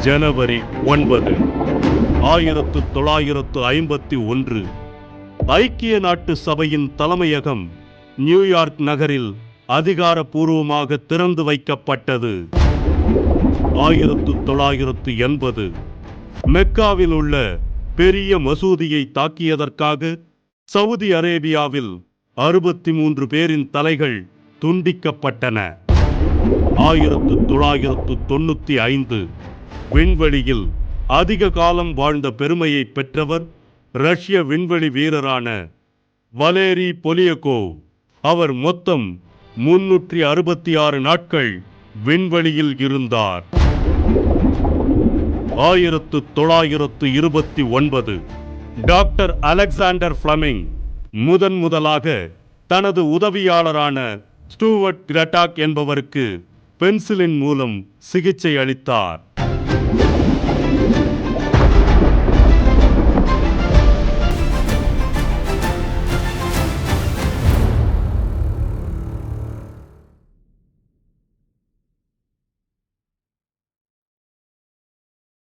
ஜனவரி ஒன்பது ஆயிரத்து தொள்ளாயிரத்து ஐம்பத்தி ஒன்று ஐக்கிய நாட்டு சபையின் தலைமையகம் நியூயார்க் நகரில் அதிகாரப்பூர்வமாக திறந்து வைக்கப்பட்டது. ஆயிரத்து தொள்ளாயிரத்து எண்பது மெக்காவில் உள்ள பெரிய மசூதியை தாக்கியதற்காக சவுதி அரேபியாவில் அறுபத்தி மூன்று பேரின் தலைகள் துண்டிக்கப்பட்டன. ஆயிரத்து தொள்ளாயிரத்து தொண்ணூத்தி ஐந்து விண்வெளியில் அதிக காலம் வாழ்ந்த பெருமையை பெற்றவர் ரஷ்ய விண்வெளி வீரரான வலேரி பொலியகோவ் அவர் மொத்தம் முன்னூற்றி அறுபத்தி ஆறு நாட்கள் விண்வெளியில் இருந்தார். ஆயிரத்து தொள்ளாயிரத்து இருபத்தி ஒன்பது டாக்டர் அலெக்சாண்டர் ஃப்ளமிங் முதன் முதலாக தனது உதவியாளரான ஸ்டூவர்ட் பிரட்டாக் என்பவருக்கு பென்சிலின் மூலம் சிகிச்சை அளித்தார்.